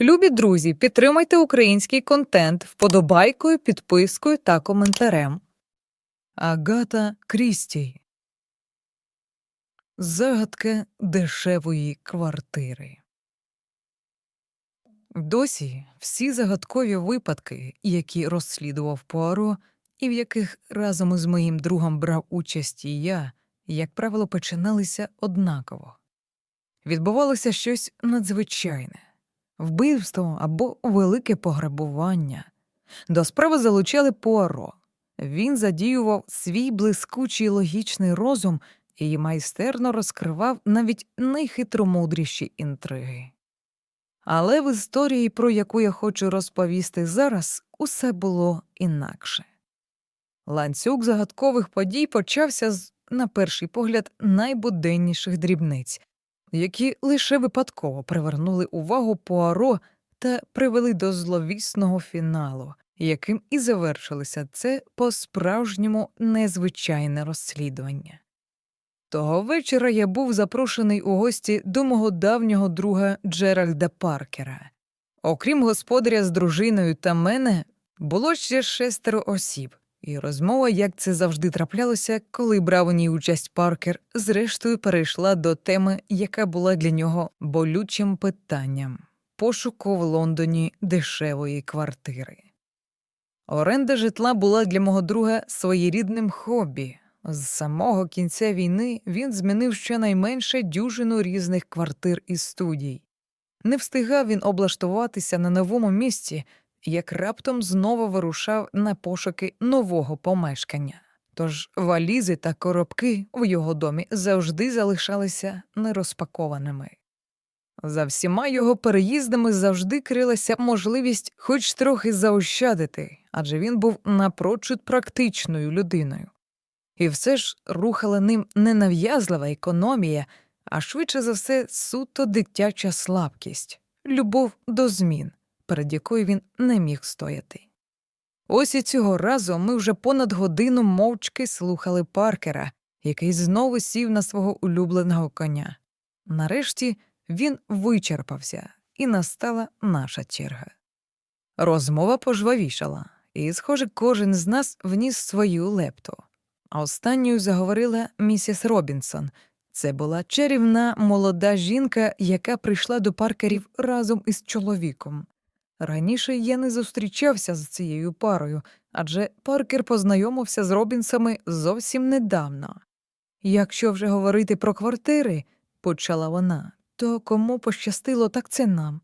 Любі друзі, підтримайте український контент вподобайкою, підпискою та коментарем. Агата Крісті Загадка дешевої квартири. Досі всі загадкові випадки, які розслідував Пуаро, і в яких разом із моїм другом брав участь і я, як правило, починалися однаково. Відбувалося щось надзвичайне вбивство або велике пограбування. До справи залучали Пуаро. Він задіював свій блискучий логічний розум і майстерно розкривав навіть найхитромудріші інтриги. Але в історії, про яку я хочу розповісти зараз, усе було інакше. Ланцюг загадкових подій почався з, на перший погляд, найбуденніших дрібниць, які лише випадково привернули увагу Пуаро та привели до зловісного фіналу, яким і завершилося це по-справжньому незвичайне розслідування. Того вечора я був запрошений у гості до мого давнього друга Джеральда Паркера. Окрім господаря з дружиною та мене, було ще шестеро осіб, і розмова, як це завжди траплялося, коли брав у ній участь Паркер, зрештою перейшла до теми, яка була для нього болючим питанням пошуку в Лондоні дешевої квартири. Оренда житла була для мого друга своєрідним хобі. З самого кінця війни він змінив щонайменше дюжину різних квартир і студій. Не встигав він облаштуватися на новому місці, як раптом знову вирушав на пошуки нового помешкання. Тож валізи та коробки в його домі завжди залишалися нерозпакованими. За всіма його переїздами завжди крилася можливість хоч трохи заощадити, адже він був напрочуд практичною людиною. І все ж рухала ним не нав'язлива економія, а швидше за все суто дитяча слабкість, любов до змін, перед якою він не міг стояти. Ось і цього разу ми вже понад годину мовчки слухали Паркера, який знову сів на свого улюбленого коня. Нарешті він вичерпався, і настала наша черга. Розмова пожвавішала, і, схоже, кожен з нас вніс свою лепту. А останньою заговорила місіс Робінсон. Це була чарівна молода жінка, яка прийшла до паркерів разом із чоловіком. Раніше я не зустрічався з цією парою, адже паркер познайомився з Робінсами зовсім недавно. Якщо вже говорити про квартири, почала вона, то кому пощастило, так це нам.